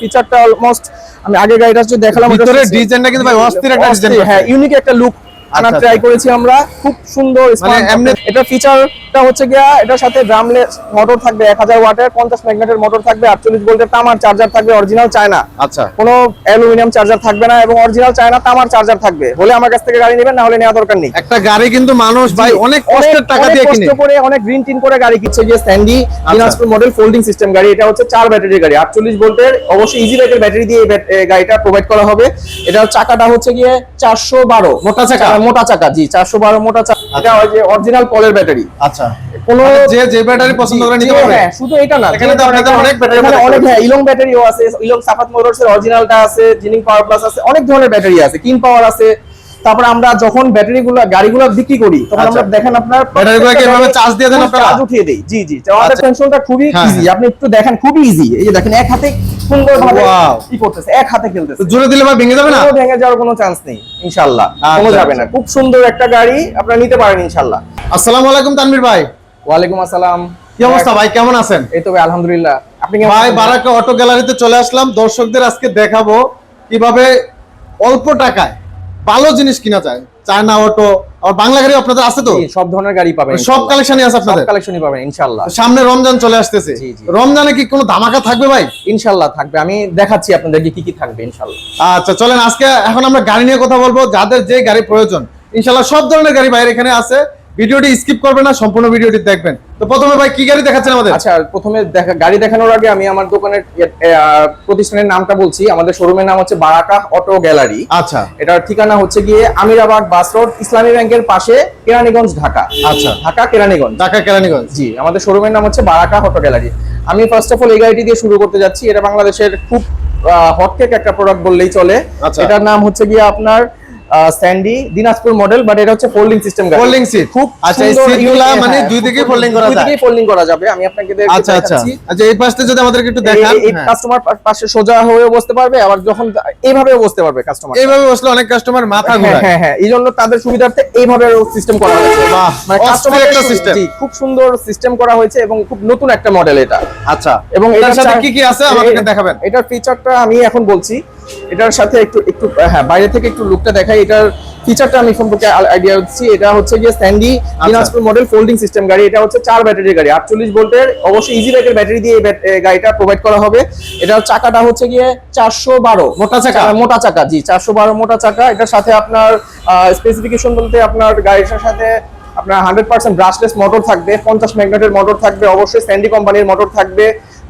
ফিচারটা almost আমি আগে গাড়িটা দেখালাম ভিতরে ডিজাইনটা কিন্তু ভাই অস্থির একটা ডিজাইন হ্যাঁ ইউনিক একটা লুক আনার আচ্ছা, ট্রাই আচ্ছা। করেছি আমরা। খুব সুন্দর মানে এটা ফিচারটা হচ্ছে গিয়া এটার সাথে ড্রামলেস মোটর থাকবে এক হাজার ওয়াটের পঞ্চাশ ম্যাগনেটের মোটর থাকবে আটচল্লিশ ভোল্টের তামার চার্জার থাকবে অরিজিনাল চায়না আচ্ছা। কোনো অ্যালুমিনিয়াম চার্জার থাকবে না এবং অরিজিনাল চায়না তামার চার্জার থাকবে। হলে আমার কাছ থেকে গাড়ি নেবেন না হলে নেওয়া দরকার নেই। একটা গাড়ি কিন্তু মানুষ ভাই অনেক কষ্টের টাকা দিয়ে কিনে। করে অনেক গ্রিন টিন করে গাড়ি কিনছে যে স্ট্যান্ডি দিনাজপুর মডেল ফোল্ডিং সিস্টেম গাড়ি। এটা হচ্ছে চার ব্যাটারির গাড়ি। আটচল্লিশ ভোল্টের অবশ্যই ইজি ব্যাটারি ব্যাটারি দিয়ে গাড়িটা প্রোভাইড করা হবে। এটার চাকাটা হচ্ছে গিয়ে চারশো বারো। মোটা চাকা? মোটা চাকা জি চারশো বারো মোটা চাকা। এটা ওই যে অরিজিনাল কলের ব্যাটারি আচ্ছা। কোনো যে যে ব্যাটারি পছন্দ করে নিতে পারবে? হ্যাঁ, শুধু এটা না এখানে তো আপনাদের অনেক ব্যাটারি মানে অনেক। হ্যাঁ ইলং ব্যাটারিও আছে ইলং সাফাত মোটরস এর অরিজিনালটা আছে জিনিং পাওয়ার প্লাস আছে অনেক ধরনের ব্যাটারি আছে কিন পাওয়ার আছে তারপরে আমরা যখন ব্যাটারি গুলো গাড়িগুলো বিক্রি করি তখন আমরা আচ্ছা। দেখেন আপনার ব্যাটারিগুলোকে এভাবে charge দিয়ে দেন আপনারা? চার্জ উঠিয়ে দেই। জি জি আমাদের আচ্ছা। টেনশনটা খুবই হ্যাঁ, ইজি হ্যাঁ। আপনি একটু দেখেন খুবই ইজি এই যে দেখেন এক হাতে সুন্দর ভাবে কি করতেছে এক হাতে খেলতেছে। জোরে দিলে ভাই ভেঙে যাবে না? কোনো ভেঙে যাওয়ার কোনো চান্স নেই ইনশাআল্লাহ। কোনো আচ্ছা, যাবে না। আচ্ছা। খুব সুন্দর একটা গাড়ি আপনারা নিতে পারেন ইনশাআল্লাহ। আসসালামু আলাইকুম তানভীর ভাই। ওয়ালাইকুম আসসালাম। কি অবস্থা ভাই? কেমন আছেন? এই তো ভাই আলহামদুলিল্লাহ। আপনি কেমন ভাই বারাকা অটো গ্যালারিতে চলে আসলাম। দর্শকদের আজকে দেখাবো কীভাবে অল্প টাকায় ভালো জিনিস কিনা যায়। চায়না অটো আর বাংলা গাড়ি আপনাদের আছে তো? সব ধরনের গাড়ি পাবেন সব কালেকশনই আছে আপনাদের? কালেকশনই পাবেন ইনশাআল্লাহ সামনে রমজান চলে আসতেছে। রমজানে কি কোনো ধামাকা থাকবে ভাই? ইনশাআল্লাহ থাকবে। আমি দেখাচ্ছি আপনাদের কি কি থাকবে ইনশাআল্লাহ আচ্ছা চলেন আজকে এখন আমরা গাড়ি নিয়ে কথা বলব। যাদের যে গাড়ি প্রয়োজন ইনশাল্লাহ সব ধরনের গাড়ি বাইরে এখানে আছে। ভিডিওটি স্কিপ করবেন না সম্পূর্ণ ভিডিওটি দেখবেন। তো প্রথমে ভাই কি গাড়ি দেখাচ্ছেন আমাদের? আচ্ছা প্রথমে দেখা গাড়ি দেখানোর আগে আমি আমার দোকানের প্রতিষ্ঠানের নামটা বলছি। আমাদের শোরুমের নাম হচ্ছে বারাকা অটো গ্যালারি। আচ্ছা। এটার ঠিকানা হচ্ছে গিয়ে আমিরাবাদ বাস রোড ইসলামী ব্যাংকের পাশে কেরানীগঞ্জ ঢাকা। আচ্ছা। ঢাকা কেরানীগঞ্জ। ঢাকা কেরানীগঞ্জ। জি আমাদের শোরুমের নাম হচ্ছে বারাকা অটো গ্যালারি। আমি ফার্স্ট অফ অল এই গাড়িটি দিয়ে শুরু করতে যাচ্ছি। এটা বাংলাদেশের খুব হটকেক একটা প্রোডাক্ট বললেই চলে। আচ্ছা। এটার নাম হচ্ছে গিয়ে আপনার স্যান্ডি দিনাজপুর মডেল বাট এটা হচ্ছে ফোল্ডিং সিস্টেম গাড়ি। ফোল্ডিং সিট খুব আচ্ছা এই সিটগুলা মানে হ্যাঁ, দুই দিকে ফোল্ডিং করা যায়। দুই দিকেই ফোল্ডিং করা যাবে। আমি আপনাকে আচ্ছা আচ্ছা। আচ্ছা এই পাশটা যদি আমাদেরকে একটু দেখান এই- এই হ্যাঁ। কাস্টমার পাশে সোজা হয়েও বসতে পারবে আবার যখন এইভাবেও বসতে পারবে কাস্টমার এইভাবে বসলে অনেক কাস্টমার মাথা হ্যাঁ ঘোরায়। হ্যাঁ হ্যাঁ এই জন্য তাদের সুবিধার্থে এইভাবে সিস্টেম করা হয়েছে। বাহ, মানে কাস্টমার একটা system। খুব সুন্দর সিস্টেম করা হয়েছে এবং খুব নতুন একটা মডেল এটা। আচ্ছা। এবং এটার সাথে কি কি আছে আমাদেরকে এ- দেখাবেন? এটার ফিচারটা আমি এখন বলছি। এটার সাথে একটু একটু হ্যাঁ বাইরে থেকে একটু লুকটা দেখাই। এটার ফিচারটা আমি সম্পর্কে আইডিয়া দিচ্ছি। এটা হচ্ছে গিয়ে স্ট্যান্ডি আচ্ছা। দিনাজপুর মডেল ফোল্ডিং সিস্টেম গাড়ি। এটা হচ্ছে চার ব্যাটারির গাড়ি আটচল্লিশ ভোল্টের। অবশ্যই ইজি ব্যাটারি ব্যাটারি দিয়ে গাড়িটা প্রোভাইড করা হবে। এটার চাকাটা হচ্ছে গিয়ে চারশো বারো। মোটা চাকা? মোটা চাকা জি চারশো বারো মোটা চাকা। এটার সাথে আপনার স্পেসিফিকেশন বলতে আপনার গাড়িটার সাথে আপনার হান্ড্রেড পার্সেন্ট ব্রাশলেস মোটর থাকবে পঞ্চাশ ম্যাগনেটের মোটর থাকবে অবশ্যই স্যান্ডি কোম্পানির মোটর থাকবে।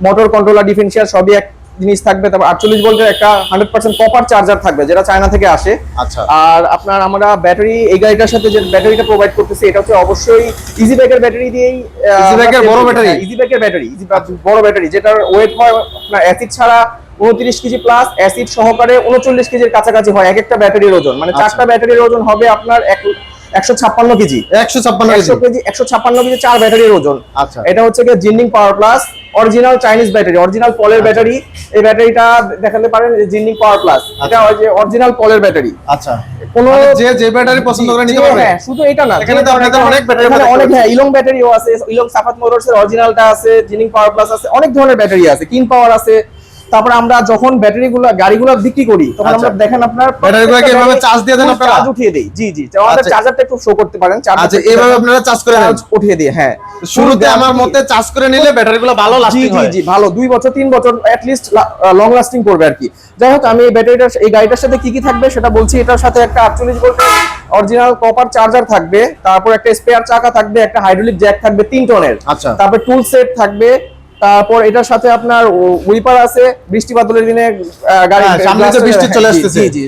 মোটর কন্ট্রোলার ডিফেন্সিয়াল সবই এক জিনিস থাকবে তারপর আটচল্লিশ ভোল্টের একটা হান্ড্রেড পার্সেন্ট কপার চার্জার থাকবে যেটা চায়না থেকে আসে। আচ্ছা। আর আপনার আমরা ব্যাটারি এই গাড়িটার সাথে যে ব্যাটারিটা প্রোভাইড করতেছি এটা হচ্ছে অবশ্যই ইজি ব্যাগের ব্যাটারি দিয়েই Bag বড় battery? ইজি ব্যাগের ব্যাটারি ইজি বড় ব্যাটারি যেটার ওয়েট হয় আপনার অ্যাসিড ছাড়া উনত্রিশ কেজি প্লাস অ্যাসিড সহকারে উনচল্লিশ কেজির কাছাকাছি হয় এক একটা ব্যাটারির ওজন। মানে আচ্ছা। চারটা ব্যাটারির ওজন হবে আপনার এক একশো ছাপ্পান্ন কেজি। একশো ছাপ্পান্ন কেজি। একশো ছাপ্পান্ন কেজি চার ব্যাটারির ওজন। আচ্ছা। এটা হচ্ছে গিয়ে Jinding power plus original Chinese battery original পলের ব্যাটারি এই ব্যাটারিটা দেখাতে পারেন জিন্ডিং পাওয়ার প্লাস এটা অরিজিনাল পলের ব্যাটারি আচ্ছা। কোনো মানে যে যে ব্যাটারি পছন্দ করে নিতে পারবে? হ্যাঁ, শুধু এটা না। এখানে তো আপনাদের অনেক ব্যাটারি এখানে অনেক আছে। হ্যাঁ ইলং ব্যাটারিও আছে ইলং সাফাত মোটরস এর অরিজিনালটা আছে জিনিং পাওয়ার প্লাস আছে অনেক ধরনের ব্যাটারি আছে কিন পাওয়ার আছে তারপর আমরা যখন ব্যাটারি গুলো গাড়িগুলো বিক্রি করি তখন আচ্ছা। আমরা দেখেন আপনার ব্যাটারিগুলোকে এভাবে charge দিয়ে দেন আপনারা? চার্জ উঠিয়ে দেই। জি জি আমাদের আচ্ছা। চার্জারটা একটু শো করতে পারেন চার্জার আচ্ছা এইভাবে আপনারা চার্জ করে নেন? চার্জ উঠিয়ে দিই হ্যাঁ। শুরুতে আমার মতে চার্জ করে নিলে ব্যাটারিগুলো ভালো লাস্টিং হয় জি জি ভালো। দুই বছর তিন বছর অ্যাট লিস্ট লং লাস্টিং করবে আর কি। যাই হোক আমি এই ব্যাটারিটা এই গাড়িটার সাথে কি কি থাকবে সেটা বলছি। এটার সাথে একটা আটচল্লিশ ভোল্টের অরিজিনাল কপার চার্জার থাকবে তারপর একটা স্পেয়ার চাকা থাকবে একটা হাইড্রোলিক জ্যাক থাকবে তিন টনের। আচ্ছা। তারপর টুল সেট থাকবে তারপর এটার সাথে আপনার উইপার আছে বৃষ্টি বাদলের দিনে গাড়ি হ্যাঁ, সামনে তো বৃষ্টি চলে। জি জি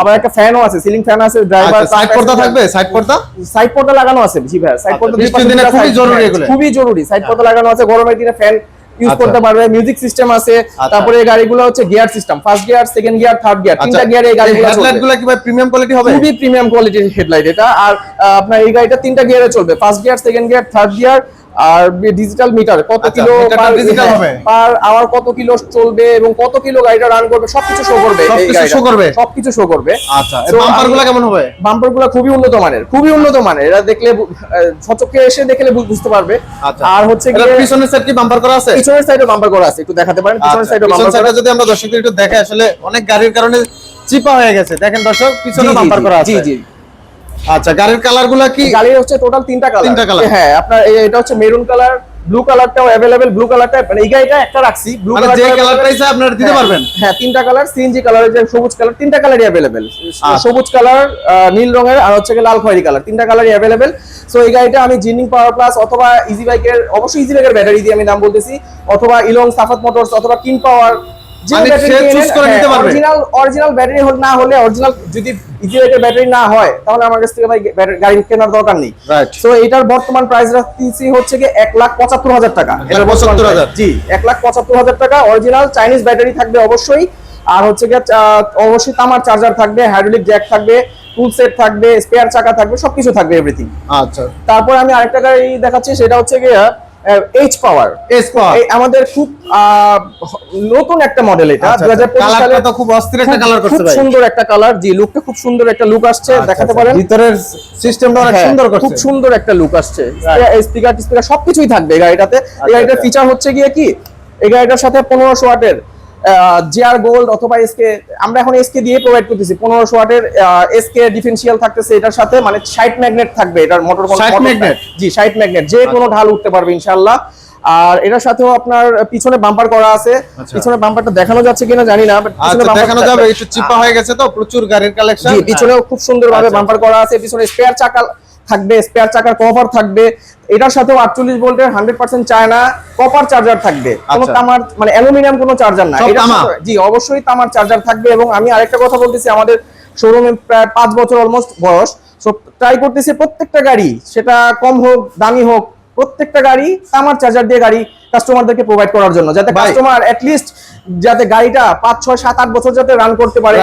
আবার একটা ফ্যানও আছে সিলিং ফ্যান আছে ড্রাইভার সাইড পর্দা থাকবে সাইড পর্দা সাইড পর্দা লাগানো আছে জি ভাই সাইড আচ্ছা, পর্দা বৃষ্টির দিনে খুবই জরুরি এগুলো। খুবই জরুরি সাইড পর্দা লাগানো আছে গরমের দিনে ফ্যান ইউজ আচ্ছা। করতে পারবে মিউজিক সিস্টেম আছে আচ্ছা। তারপরে এই গাড়িগুলো হচ্ছে gear system first gear second gear third gear তিনটা গিয়ারে এই গাড়িগুলো হেডলাইটগুলো কি ভাই প্রিমিয়াম কোয়ালিটি হবে খুবই প্রিমিয়াম কোয়ালিটির হেডলাইট এটা আর আপনার এই গাড়িটা তিনটা গিয়ারে চলবে first gear second gear third gear আর ডিজিটাল মিটার কত কিলো হবে? পার আওয়ার কত কিলো চলবে এবং কত কিলো গাড়িটা রান করবে সবকিছু শো করবে সবকিছু গাড়িটা। করবে? সবকিছু শো করবে। আচ্ছা কেমন হবে? খুবই উন্নত মানের খুবই উন্নত মানের। এরা দেখলে সচক্ষে এসে দেখলে বুঝতে পারবে। আচ্ছা। আর হচ্ছে এটা পিছনের সাইড কি বাম্পার করা আছে? পিছনের সাইডে বাম্পার করা আছে একটু দেখাতে পারেন? পিছনের আচ্ছা, সাইডে পিছন বাম্পার করা সাইডে যদি আমরা দর্শকদের একটু দেখে আসলে অনেক গাড়ির কারণে চিপা হয়ে গেছে। দেখেন দর্শক পিছনে বাম্পার করা আছে। জি জি। আচ্ছা গাড়ির কালারগুলা কি? গাড়ির হচ্ছে টোটাল তিনটা কালার তিনটা colour? হ্যাঁ আপনার এটা হচ্ছে মেরুন কালার ব্লু কালারটাও অ্যাভেলেবেল ব্লু কালারটা মানে এই গাড়িটা একটা রাখছি ব্লু মানে যে কালারটাই চাই আপনারা দিতে পারবেন? হ্যাঁ তিনটা কালার সিএনজি কালারের যে সবুজ কালার তিনটা কালারই অ্যাভেলেবেল আচ্ছা। সবুজ কালার নীল রঙের আর হচ্ছে লাল খয়েরি কালার তিনটা কালারই অ্যাভেলেবেল সো এই গাড়িটা আমি জিনিং পাওয়ার প্লাস অথবা ইজি বাইকের অবশ্যই ইজি বাইকের ব্যাটারি দিয়ে আমি নাম বলতেছি অথবা ইলং সাফাত মোটরস অথবা কিন পাওয়ার মানে? অরিজিনাল ব্যাটারি না হলে অরিজিনাল যদি ব্যাটারি না হয় তাহলে আমার কাছ থেকে ভাই গাড়ি কেনার দরকার নেই। সো এটার বর্তমান প্রাইস রাখতেছি হচ্ছে কি এক লাখ পঁচাত্তর হাজার টাকা। লাখ এটার বর্তমান 75,000 price। জি এক লাখ পঁচাত্তর হাজার টাকা অরিজিনাল চাইনিজ ব্যাটারি থাকবে অবশ্যই। আর হচ্ছে অবশ্যই তামার চার্জার থাকবে হাইড্রোলিক জ্যাক থাকবে টুল সেট থাকবে স্পেয়ার চাকা থাকবে সবকিছু থাকবে এভরিথিং আচ্ছা। তারপর আমি আরেকটা গাড়ি দেখাচ্ছি সেটা হচ্ছে গিয়ে এইচ পাওয়ার এইচ পাওয়ার আমাদের খুব নতুন একটা মডেল এটা আচ্ছা, দু হাজার পঁচিশ কালারটা সালে তো খুব অস্থির একটা কালার করছে খুব ভাই। সুন্দর একটা কালার জি লুকটা খুব সুন্দর একটা লুক আসছে আচ্ছা, দেখাতে আচ্ছা। পারেন। ভিতরের সিস্টেমটা অনেক সুন্দর সুন্দর খুব সুন্দর একটা লুক আসছে. স্পিকার স্পিকার সবকিছুই থাকবে এই গাড়িটাতে। এই গাড়িটার আচ্ছা। ফিচার হচ্ছে গিয়ে কি? এই গাড়িটার সাথে পনেরোশো ওয়াটের জিআর গোল্ড অথবা এসকে আমরা এখন এসকে দিয়ে প্রোভাইড করতেছি। পনেরোশো ওয়াটের এসকে ডিফেন্সিয়াল থাকতেছে এটার সাথে মানে ষাট ম্যাগনেট থাকবে এটার মোটর 60 magnet? জি ষাট ম্যাগনেট যে কোনো ঢাল উঠতে পারবে ইনশাল্লাহ আর এটার সাথেও আপনার পিছনে বাম্পার করা আছে। আচ্ছা। পিছনে বাম্পারটা দেখানো যাচ্ছে কিনা জানি না পিছনে আচ্ছা দেখানো যাবে। একটু চিপা হয়ে গেছে তো প্রচুর গাড়ির কালেকশন জি পিছনেও খুব সুন্দরভাবে আচ্ছা, বাম্পার করা আছে পিছনে স্পেয়ার চাকা থাকবে স্পেয়ার চাকার কভার থাকবে এটার সাথেও আটচল্লিশ ভোল্টের hundred percent China copper charger থাকবে কোনো আচ্ছা। তামার মানে অ্যালুমিনিয়াম কোনো চার্জার না? সাথে- জি অবশ্যই তামার চার্জার থাকবে এবং আমি আরেকটা কথা বলতেছি আমাদের শোরুমে প্রায় পাঁচ বছর অলমোস্ট বয়স সো ট্রাই করতেছি প্রত্যেকটা গাড়ি সেটা কম হোক দামি হোক প্রত্যেকটা গাড়ি তামার চার্জার দিয়ে গাড়ি কাস্টমারদেরকে প্রোভাইড করার জন্য যাতে। কাস্টমার লিস্ট যাতে গাড়িটা পাঁচ ছয় সাত আট বছর যাতে রান করতে পারে.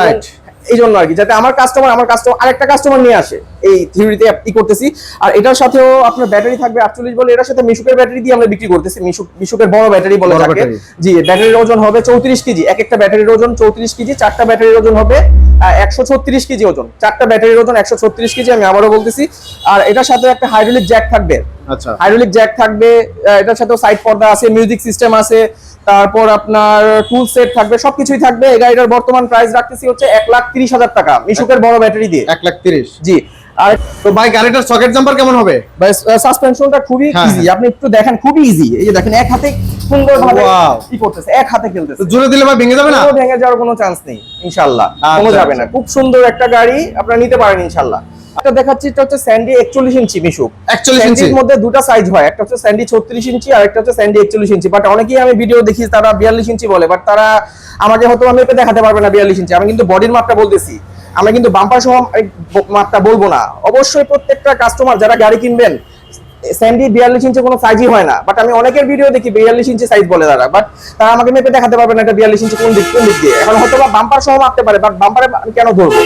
এই জন্য আর কি যাতে আমার কাস্টমার আমার কাস্টমার আরেকটা কাস্টমার নিয়ে আসে। এই থিওরিতে ই করতেছি। আর এটার সাথেও আপনার ব্যাটারি থাকবে আটচল্লিশ বলে এটার সাথে মিশুকের ব্যাটারি দিয়ে আমরা বিক্রি করতেছি। মিশুক মিশুকের বড় ব্যাটারি বলে থাকে জি ব্যাটারির ওজন হবে চৌত্রিশ কেজি। এক একটা ব্যাটারির ওজন চৌত্রিশ কেজি চারটা ব্যাটারির ওজন হবে একশো ছত্রিশ কেজি ওজন। চারটা ব্যাটারির ওজন একশো ছত্রিশ কেজি আমি আবারও বলতেছি। আর এটার সাথে একটা হাইড্রোলিক জ্যাক থাকবে। আচ্ছা। হাইড্রোলিক জ্যাক থাকবে এটার সাথে সাইড পর্দা আছে মিউজিক সিস্টেম আছে তারপর আপনার টুল সেট থাকবে সবকিছুই থাকবে। এই গাড়িটার বর্তমান প্রাইস রাখতেছি হচ্ছে এক লাখ তিরিশ হাজার টাকা মিশুকের বড় ব্যাটারি দিয়ে। এক লাখ তিরিশ। জি। আর তো ভাই গাড়িটার সকেট জাম্পার কেমন হবে? সাসপেনশনটা খুবই হ্যাঁ, ইজি আপনি একটু দেখেন খুবই ইজি এই যে দেখেন এক হাতে সুন্দর ভাবে কি করতেছে এক হাতে খেলতেছে। জুড়ে দিলে ভাই ভেঙে যাবে না? ভেঙে যাওয়ার কোনো চান্স নেই ইনশাল্লাহ। আচ্ছা, কোনো যাবে না। আচ্ছা। খুব সুন্দর একটা গাড়ি আপনারা নিতে পারেন ইনশাল্লাহ। এটা দেখাচ্ছি এটা হচ্ছে স্যান্ডি একচল্লিশ ইঞ্চি মিশুক। 41 ইঞ্চি? স্যান্ডির মধ্যে দুটো সাইজ হয়। একটা হচ্ছে স্যান্ডি ছত্রিশ ইঞ্চি আর একটা হচ্ছে স্যান্ডি একচল্লিশ ইঞ্চি। বাট অনেকেই আমি ভিডিও দেখি তারা বিয়াল্লিশ ইঞ্চি বলে। বাট তারা আমাকে হয়তো আমি দেখাতে পারবে না বিয়াল্লিশ ইঞ্চি। আমি কিন্তু বডির মাপটা বলতেছি। আমরা কিন্তু বাম্পার সহ মাপটা বলব না। অবশ্যই প্রত্যেকটা কাস্টমার যারা গাড়ি কিনবেন স্যান্ডি বিয়াল্লিশ ইঞ্চি কোনো সাইজই হয় না। বাট আমি অনেকের ভিডিও দেখি বিয়াল্লিশ ইঞ্চি সাইজ বলে তারা। বাট তারা আমাকে মেপে দেখাতে পারবে না এটা বিয়াল্লিশ ইঞ্চি কোন দিক কোন দিক দিয়ে। এখন হয়তো বা বাম্পার সহ মারতে পারে বাট বাম্পারে আমি কেন ধরবো?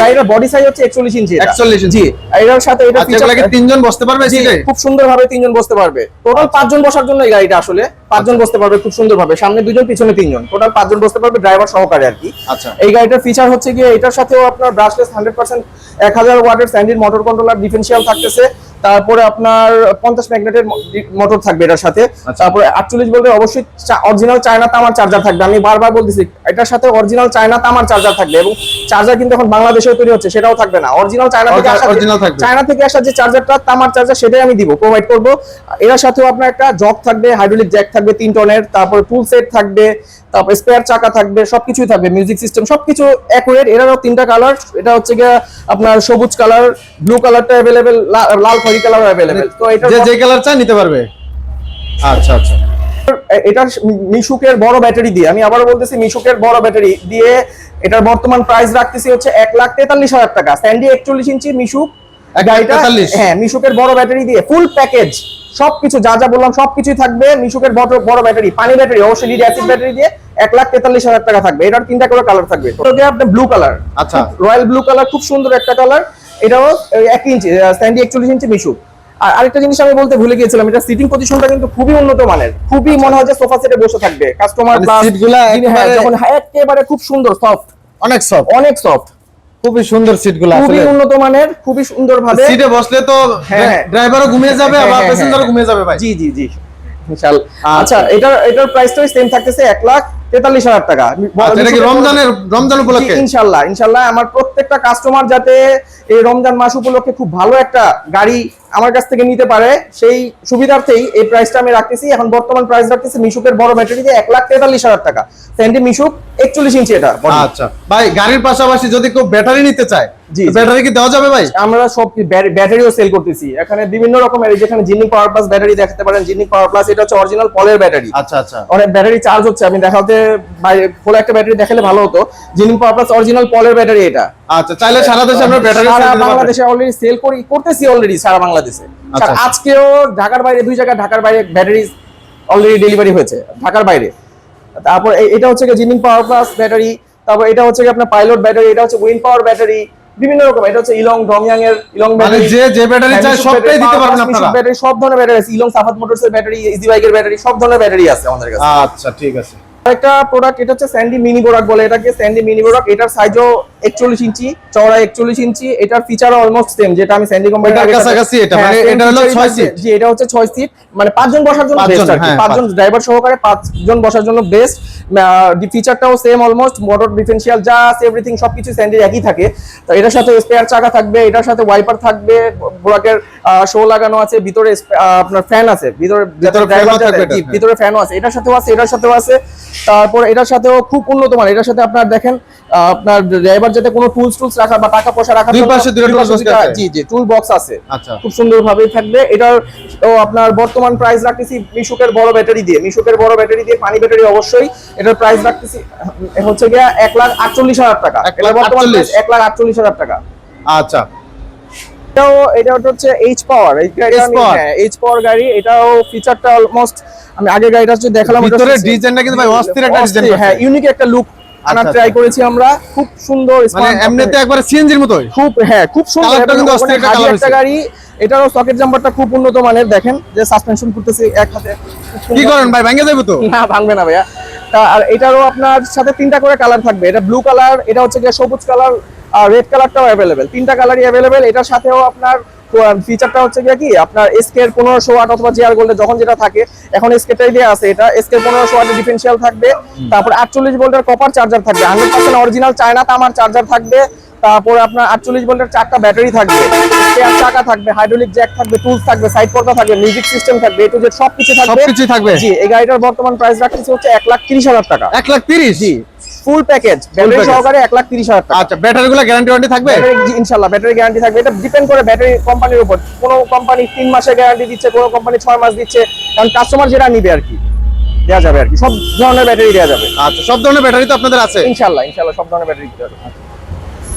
গাড়িটার বডি সাইজ হচ্ছে একচল্লিশ ইঞ্চি 41 ইঞ্চি। এটার সাথে এটা আচ্ছা এগুলা তিনজন বসতে পারবে খুব তিনজন বসতে পারবে। টোটাল পাঁচজন বসার জন্য এই গাড়িটা আসলে পাঁচজন বসতে পারবে খুব সামনে দুজন পিছনে তিনজন। টোটাল পাঁচজন বসতে পারবে ড্রাইভার সহকারে আর কি। আচ্ছা। এই গাড়িটার ফিচার হচ্ছে গিয়ে এটার সাথেও আপনার ব্রাশলেস ওয়াটের মোটর কন্ট্রোলার থাকতেছে। তারপরে আপনার পঞ্চাশ ম্যাগনেটের মোটর থাকবে এটার সাথে। আচ্ছা। তারপরে আটচল্লিশ বলতে অবশ্যই অরিজিনাল চায়না তামার চার্জার থাকবে। আমি বারবার বলতেছি এটার সাথে অরিজিনাল চায়না তামার চার্জার থাকবে এবং চার্জার কিন্তু এখন বাংলাদেশেও তৈরি হচ্ছে সেটাও থাকবে না। অরিজিনাল চায়না থেকে আসা original থাকবে। চায়না থেকে আসা যে চার্জারটা তামার চার্জার সেটাই আমি দিব প্রোভাইড করব। এর সাথেও আপনার একটা জক থাকবে হাইড্রোলিক জ্যাক থাকবে তিন টনের তারপর টুল সেট থাকবে তারপর স্পেয়ার চাকা থাকবে সবকিছুই থাকবে মিউজিক সিস্টেম সবকিছু অ্যাকুরেট এটারও তিনটা কালার এটা হচ্ছে গিয়ে আপনার সবুজ কালার ব্লু কালারটা অ্যাভেলেবেল লাল খয়রি কালার অ্যাভেলেবেল তো এটা যে যে কালার চাই নিতে পারবে। আচ্ছা আচ্ছা। এটার মিশুকের বড় ব্যাটারি দিয়ে আমি আবারও বলতেছি মিশুকের বড় ব্যাটারি দিয়ে এটার বর্তমান প্রাইস রাখতেছি হচ্ছে এক লাখ তেতাল্লিশ হাজার টাকা। স্যান্ডি একচল্লিশ ইঞ্চি মিশুক গাড়িটা হ্যাঁ মিশুকের বড় ব্যাটারি দিয়ে ফুল প্যাকেজ সবকিছু যা যা বললাম সবকিছুই থাকবে মিশুকের বড় বড় ব্যাটারি পানি ব্যাটারি অবশ্যই লিড অ্যাসিড ব্যাটারি দিয়ে এক লাখ তেতাল্লিশ হাজার টাকা থাকবে। এটার তিনটা করে কালার থাকবে। আপনার ব্লু কালার আচ্ছা। রয়্যাল ব্লু কালার খুব সুন্দর একটা কালার এটাও এক ইঞ্চি স্যান্ডি একচল্লিশ ইঞ্চি মিশুক আর আরেকটা জিনিস আমি বলতে ভুলে গিয়েছিলাম এটা সিটিং পজিশনটা কিন্তু খুবই উন্নত মানের। খুবই মনে হয় যে সোফা সেটে বসে থাকবে। কাস্টমার মানে সিটগুলা যখন হ্যাঁ, একেবারে খুব সুন্দর সফট অনেক সব অনেক সফট খুবই সুন্দর সিটগুলো খুবই উন্নত মানের খুবই সুন্দর ভাবে সিটে বসলে তো হ্যাঁ, হ্যাঁ। ড্রাইভারও ঘুমিয়ে যাবে হ্যাঁ, আবার হ্যাঁ, প্যাসেঞ্জারও হ্যাঁ। ঘুমিয়ে যাবে ভাই। জি জি জি। ইনশাআল্লাহ আচ্ছা। এটার এটার প্রাইসটাই সেম থাকতেছে এক লাখ তেতাল্লিশ হাজার টাকা। আচ্ছা, এটা কি রমজানের রমজান উপলক্ষে? জি, ইনশাল্লাহ ইনশাল্লাহ। আমার প্রত্যেকটা কাস্টমার যাতে এই রমজান মাস উপলক্ষে খুব ভালো একটা গাড়ি আমার কাছ থেকে নিতে পারে সেই সুবিধার্থেই এই প্রাইসটা আমি রাখতেছি। এখন বর্তমান প্রাইস রাখতেছি মিশুকের বড় ব্যাটারি এক লাখ তেতাল্লিশ হাজার টাকা। স্যান্ডি মিশুক একচল্লিশ ইঞ্চি এটা আচ্ছা। ভাই গাড়ির পাশাপাশি যদি কেউ ব্যাটারি নিতে চায় জি, ব্যাটারি কি দেওয়া যাবে ভাই? আমরা সব ব্যাটারিও সেল করতেছি। এখানে বিভিন্ন রকমের যেখানে জিনিং পাওয়ার প্লাস ব্যাটারি দেখাতে পারেন। জিনিং পাওয়ার প্লাস এটা হচ্ছে অরিজিনাল পলের ব্যাটারি আচ্ছা আচ্ছা। অনেক ব্যাটারি চার্জ হচ্ছে। আমি দেখাতে ফুল একটা ব্যাটারি দেখালে ভালো হতো। জিনিং পাওয়ার প্লাস অরিজিনাল পলের ব্যাটারি এটা। আচ্ছা চাইলে সারা দেশে আমরা ব্যাটারি সারা বাংলাদেশে অলরেডি সেল করি করতেছি অলরেডি সারা বাংলাদেশে। আচ্ছা। আর আজকেও ঢাকার বাইরে দুই জায়গায় ঢাকার বাইরে ব্যাটারি অলরেডি ডেলিভারি হয়েছে ঢাকার বাইরে। তারপর এটা হচ্ছে জিনিং পাওয়ার প্লাস ব্যাটারি তারপর এটা হচ্ছে আপনার পাইলট ব্যাটারি এটা হচ্ছে উইন্ড পাওয়ার ব্যাটারি বিভিন্ন রকম। এটা হচ্ছে ইলং ডংয়াং এর ইলং ব্যাটারি যে যে ব্যাটারি চায় সবটাই দিতে পারবেন আপনারা। ব্যাটারি সব ধরনের ব্যাটারি আছে। ইলং সাফাত মোটরস এর ব্যাটারি ইজি বাইকের ব্যাটারি সব ধরনের ব্যাটারি আছে আমাদের কাছে। আচ্ছা ঠিক আছে। একটা প্রোডাক্ট এটা হচ্ছে স্যান্ডি মিনি প্রোডাক্ট বলে। এটাকে স্যান্ডি মিনি প্রোডাক্ট এটার সাইজও একচল্লিশ ইঞ্চি চওড়া একচল্লিশ ইঞ্চি এটার ফিচার অলমোস্ট সেম যেটা আমি স্যান্ডি কোম্পানি কাছাকাছি এটা, মানে এটা হলো ছয় seat। জি এটা হচ্ছে ছয় সিট মানে পাঁচজন বসার জন্য পাঁচজন, বেস্ট আর কি। হ্যাঁ, পাঁচজন ড্রাইভার সহকারে পাঁচজন বসার জন্য বেস্ট ফিচারটাও সেম অলমোস্ট মোটর ডিফারেন্সিয়াল যা আছে এভরিথিং সবকিছু স্যান্ডির একই থাকে। তো এটার সাথে স্পেয়ার চাকা থাকবে এটার সাথে ওয়াইপার থাকবে ব্লকের শো লাগানো আছে ভিতরে আপনার ফ্যান আছে ভিতরে ভিতরে হ্যাঁ। ফ্যানও আছে এটার সাথেও আছে এটার সাথেও আছে। তারপর এটার সাথেও খুব উন্নত মান এটার সাথে আপনার দেখেন আপনার ড্রাইভার যাতে কোনো টুলস টুলস রাখা বা টাকা পয়সা রাখার দুই পাশে দুটো দুইটা- আছে। জি জি টুল বক্স আছে। আচ্ছা। খুব সুন্দরভাবেই থাকবে। এটার তো আপনার বর্তমান প্রাইস রাখতেছি মিশুকের বড় ব্যাটারি দিয়ে। মিশুকের বড় ব্যাটারি দিয়ে পানি ব্যাটারি অবশ্যই। এটার প্রাইস রাখতেছি হচ্ছে গিয়া এক লাখ আটচল্লিশ হাজার টাকা। এটা বর্তমান এক লাখ আটচল্লিশ হাজার টাকা। আচ্ছা। এটাও এটা হচ্ছে এইচ পাওয়ার এইচ পাওয়ার গাড়ি। এটাও ফিচারটা অলমোস্ট আমি আগে গাড়িটা দেখালাম এটা হচ্ছে- ডিজাইনটা কিন্তু ভাই অস্থির একটা ডিজাইন হ্যাঁ ইউনিক একটা লুক আনার আচ্ছা, ট্রাই আচ্ছা। করেছি আমরা। খুব সুন্দর মানে এমনিতে একবারে সিএনজির মতোই? খুব হ্যাঁ খুব সুন্দর। কিন্তু অস্থির একটা কালার একটা গাড়ি। এটারও সকেট জাম্পারটা খুব উন্নত মানের। দেখেন যে সাসপেনশন করতেছে এক হাতে। কি করেন ভাই ভেঙে যাবে তো? না ভাঙবে না ভাইয়া। তা আর এটারও আপনার সাথে তিনটা করে কালার থাকবে। এটা ব্লু কালার এটা হচ্ছে গিয়ে সবুজ কালার আর রেড কালারটাও অ্যাভেলেবেল তিনটা কালারই অ্যাভেলেবেল এটার সাথেও আপনার ফিচারটা হচ্ছে কি? আপনার এসকের পনেরোশো ওয়াট অথবা জিআর গোল্ডে যখন যেটা থাকে এখন এসকেটাই দেওয়া আছে এটা। এসকের পনেরোশো ওয়াটের ডিফারেন্সিয়াল থাকবে। তারপর আটচল্লিশ ভোল্টের কপার চার্জার থাকবে। হান্ড্রেড পার্সেন্ট অরিজিনাল চায়না তামার চার্জার থাকবে। তারপরে আপনার আটচল্লিশ ভোল্টের চারটা ব্যাটারি থাকবে। স্পেয়ার চাকা থাকবে হাইড্রোলিক জ্যাক থাকবে টুলস থাকবে সাইড পর্দা থাকবে মিউজিক সিস্টেম থাকবে এ টু জেড সবকিছু থাকবে। সবকিছুই থাকবে। জি এই গাড়িটার বর্তমান প্রাইস রাখতেছি হচ্ছে এক লাখ তিরিশ হাজার টাকা। এক লাখ তিরিশ? জি। ফুল প্যাকেজ ব্যাটারি সহকারে এক লাখ তিরিশ হাজার টাকা। আচ্ছা ব্যাটারি গুলো গ্যারান্টি ওয়ারেন্টি থাকবে ইনশাল্লাহ ব্যাটারি গ্যারান্টি থাকবে। এটা ডিপেন্ড করে ব্যাটারি কোম্পানির উপর। কোনো কোম্পানি তিন মাসের গ্যারান্টি দিচ্ছে কোনো কোম্পানি ছয় মাস দিচ্ছে। কারণ কাস্টমার যেটা নিবে আর কি দেওয়া যাবে আর কি। সব ধরনের ব্যাটারি দেওয়া যাবে। আচ্ছা সব ধরনের ব্যাটারি তো আপনাদের আছে? ইনশাল্লাহ ইনশাল্লাহ সব ধরনের ব্যাটারি দিতে হবে।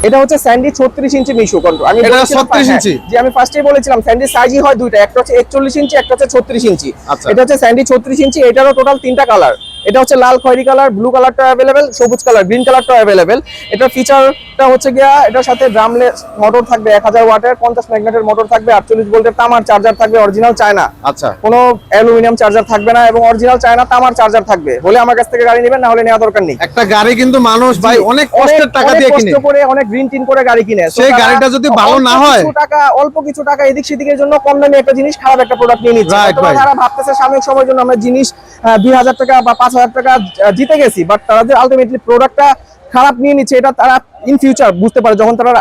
এটা হচ্ছে স্যান্ডি ছত্রিশ ইঞ্চি মিশু কন্ট্রোল আমি এটা 36 হ্যাঁ, ইঞ্চি? যে আমি ফার্স্টেই বলেছিলাম স্যান্ডি সাইজই হয় দুইটা। একটা হচ্ছে একচল্লিশ ইঞ্চি একটা হচ্ছে ছত্রিশ ইঞ্চি। আচ্ছা। এটা হচ্ছে স্যান্ডি ছত্রিশ ইঞ্চি এটারও টোটাল তিনটা কালার এটা হচ্ছে লাল খয়েরি কালার ব্লু কালারটা অ্যাভেলেবেল সবুজ কালার গ্রিন কালারটা অ্যাভেলেবেল এটার ফিচারটা হচ্ছে গিয়া এটার সাথে ড্রামলেস মোটর থাকবে এক হাজার ওয়াটের পঞ্চাশ ম্যাগনেটের মোটর থাকবে আটচল্লিশ ভোল্টের তামার চার্জার থাকবে অরিজিনাল চায়না আচ্ছা। কোনো অ্যালুমিনিয়াম চার্জার থাকবে না এবং অরিজিনাল চায়না তামার চার্জার থাকবে। হলে আমার কাছ থেকে গাড়ি নেবেন না হলে নেওয়া দরকার নেই। একটা গাড়ি কিন্তু মানুষ ভাই অনেক কষ্টের টাকা দিয়ে কষ্ট করে অনেক ঋণ টিন করে গাড়ি কিনে। সেই গাড়িটা যদি ভালো না হয়- কিছু টাকা অল্প কিছু টাকা এদিক সেদিকের জন্য কম দামে একটা জিনিস খারাপ একটা প্রোডাক্ট নিয়ে নিচ্ছে. তারা ভাবতেছে সাময়িক সময়ের জন্য আমরা জিনিস দুই হাজার টাকা বা পাঁচ হাজার টাকা জিতে গেছি বাট তারা যে আলটিমেটলি প্রোডাক্টটা খারাপ নিয়ে নিচ্ছে এটা তারা ইন ফিউচার বুঝতে পারে যখন তারা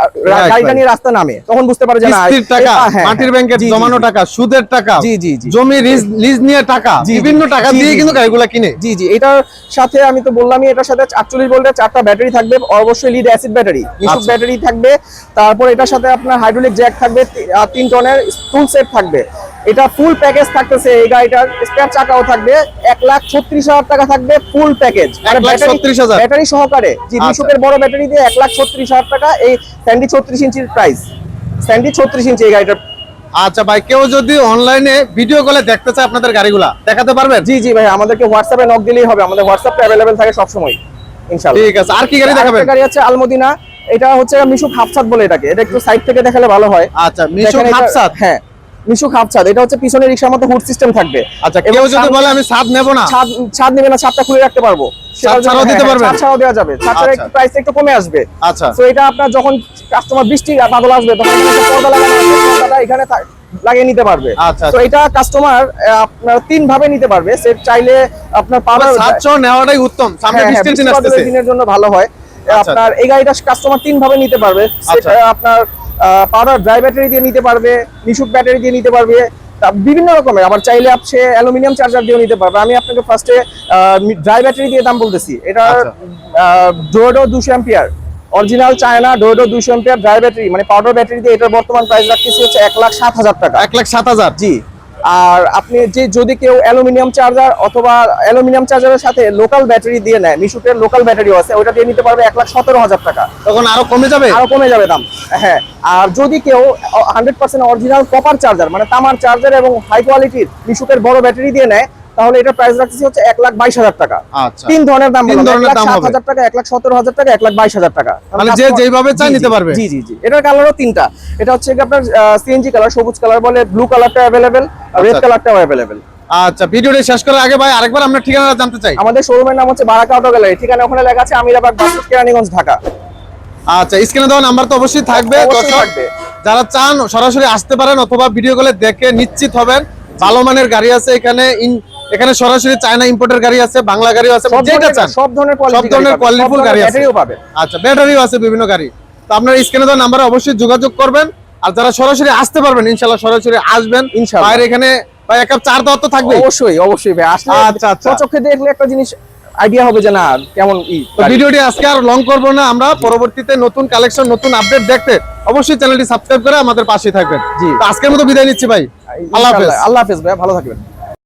গাড়িটা নিয়ে রাস্তা নামে তখন বুঝতে পারে যে টাকা হ্যাঁ, মাটির হ্যাঁ, ব্যাংকের জি, জমানো টাকা সুদের টাকা জি, জি। জমি লিজ নিয়ে টাকা বিভিন্ন টাকা দিয়ে কিন্তু। গাড়িগুলা কিনে জি জি এটার সাথে আমি তো বললামই এটার সাথে আটচল্লিশ ভোল্টের চারটা ব্যাটারি থাকবে অবশ্যই লিড অ্যাসিড ব্যাটারি আচ্ছা। ব্যাটারি থাকবে তারপর এটার সাথে আপনার হাইড্রোলিক জ্যাক থাকবে তিন টনের টুল সেট থাকবে এটা ফুল প্যাকেজ থাকতেছে এই গাড়িটার। স্পেয়ার চাকাও থাকবে এক লাখ ছত্রিশ হাজার টাকা থাকবে ফুল প্যাকেজ এক লাখ ব্যাটারি সহকারে জি আচ্ছা। মিশুকের বড় ব্যাটারি দিয়ে এক লাখ ছত্রিশ হাজার টাকা এই স্যান্ডি ছত্রিশ ইঞ্চির প্রাইস স্যান্ডি ছত্রিশ ইঞ্চি এই গাড়িটার আচ্ছা ভাই কেউ যদি অনলাইনে ভিডিও কলে দেখতে চায় আপনাদের গাড়িগুলা দেখাতে পারবেন? জি জি ভাই আমাদেরকে হোয়াটসঅ্যাপে নক দিলেই হবে আমাদের হোয়াটসঅ্যাপটা অ্যাভেলেবেল থাকে সবসময় ইনশাআল্লাহ। ঠিক আছে আর কি গাড়ি দেখাবেন? গাড়ি আছে আলমদিনা এটা হচ্ছে মিশুক হাফসাত বলে এটাকে এটা একটু সাইড থেকে দেখালে ভালো হয়। আচ্ছা মিশুক হাফসাত? হ্যাঁ হাফ ছাদ এটা হচ্ছে পিছনে রিক্সার মতো হুড সিস্টেম থাকবে। আচ্ছা কেউ যদি বলে আমি ছাদ নেব না? ছাদ ছাদ নেবে না ছাদটা খুলে রাখতে পারব। ছাড়াও দিতে হ্যাঁ, পারবেন? ছাড়াও দেওয়া যাবে। ছাদ ছাড়া আচ্ছা। একটু প্রাইস একটু কমে আসবে। আচ্ছা। তো এটা আপনার যখন কাস্টমার বৃষ্টি বাদল আসবে তখন পর্দা লাগানো পর্দাটা এখানে লাগিয়ে নিতে পারবে। আচ্ছা, তো এটা কাস্টমার আপনার তিন ভাবে নিতে পারবে। সে চাইলে আপনার পাওয়ার ছাদ নেওয়াটাই উত্তম। সামনে হ্যাঁ, হ্যাঁ, দিন দিনের জন্য ভালো হয়। আপনার এই গাড়িটা কাস্টমার তিন ভাবে নিতে পারবে। আপনার পাউডার ড্রাই ব্যাটারি দিয়ে নিতে পারবে নিশুক ব্যাটারি দিয়ে নিতে পারবে বিভিন্ন রকমের। আবার চাইলে আপনি অ্যালুমিনিয়াম চার্জার দিয়েও নিতে পারবে। আমি আপনাকে ফার্স্টে ড্রাই ব্যাটারি দিয়ে দাম বলতেছি। এটা আচ্ছা। ডোডো দুশো অ্যাম্পিয়ার অরিজিনাল চায়না ডোডো দুশো অ্যাম্পিয়ার ড্রাই ব্যাটারি মানে পাউডার ব্যাটারি দিয়ে এটার বর্তমান প্রাইস রাখতেছি হচ্ছে এক লাখ সাত হাজার টাকা। এক লাখ সাত হাজার? জি। আর আপনি যে যদি কেউ অ্যালুমিনিয়াম চার্জার অথবা অ্যালুমিনিয়াম চার্জারের সাথে লোকাল ব্যাটারি দিয়ে নেয় মিশুকের লোকাল ব্যাটারিও আছে ওটা দিয়ে নিতে পারবে এক লাখ সতেরো হাজার টাকা। তখন আরও কমে যাবে? আরও কমে যাবে দাম। হ্যাঁ আর যদি কেউ hundred percent original copper charger মানে তামার চার্জার এবং হাই কোয়ালিটির মিশুকের বড় ব্যাটারি দিয়ে নেয় তাহলে এটা প্রাইস রাখতেছি হচ্ছে এক লাখ বাইশ হাজার টাকা। আচ্ছা। তিন ধরনের দাম তিন ধরনের দাম সাত হবে। হাজার টাকা এক লাখ সতেরো হাজার টাকা এক লাখ বাইশ হাজার টাকা। মানে যে যেইভাবে চায় জি, নিতে পারবে। জি জি জি। এটার কালারও তিনটা। এটা হচ্ছে আপনার সিএনজি কালার সবুজ কালার বলে ব্লু কালারটা অ্যাভেলেবেল আর রেড আচ্ছা। কালারটাও অ্যাভেলেবেল আচ্ছা ভিডিওটি শেষ করার আগে ভাই আরেকবার আমরা ঠিকানা জানতে চাই। আমাদের শোরুমের নাম হচ্ছে বারাকা অটো গ্যালারি ঠিকানা ওখানে লেখা আছে আমিরাবাগ বাসস্ট্যান্ড কেরানীগঞ্জ ঢাকা। আচ্ছা স্ক্রিনে দেওয়া নাম্বার তো অবশ্যই থাকবে। যারা চান সরাসরি আসতে পারেন অথবা ভিডিও কলে দেখে নিশ্চিত হবেন ভালো মানের গাড়ি আছে এখানে এখানে সরাসরি চায়না ইম্পোর্টের গাড়ি আছে বাংলা গাড়ি আছে সব যেটা চান। সব ধরনের সব ধরনের কোয়ালিটিফুল গাড়ি আছে। ব্যাটারিও আচ্ছা ব্যাটারিও আছে বিভিন্ন গাড়ি। তো আপনার স্ক্রিনে দেওয়া নাম্বারে অবশ্যই যোগাযোগ করবেন। আর যারা সরাসরি আসতে পারবেন ইনশাল্লাহ সরাসরি আসবেন। ইনশাআল্লাহ। বাইরে এখানে ভাই এক কাপ চার দেওয়ার তো থাকবে অবশ্যই অবশ্যই ভাই। আসলে আচ্ছা, আচ্ছা। চোখে দেখলে একটা জিনিস আইডিয়া হবে যে না কেমন ই তো ভিডিওটি আজকে আর লং করব না। আমরা পরবর্তীতে নতুন কালেকশন নতুন আপডেট দেখতে অবশ্যই চ্যানেলটি সাবস্ক্রাইব করে আমাদের পাশেই থাকবেন। জি। তো আজকের মতো বিদায় নিচ্ছি ভাই। আল্লাহ হাফেজ। আল্লাহ হাফেজ ভাই ভালো থাকবেন।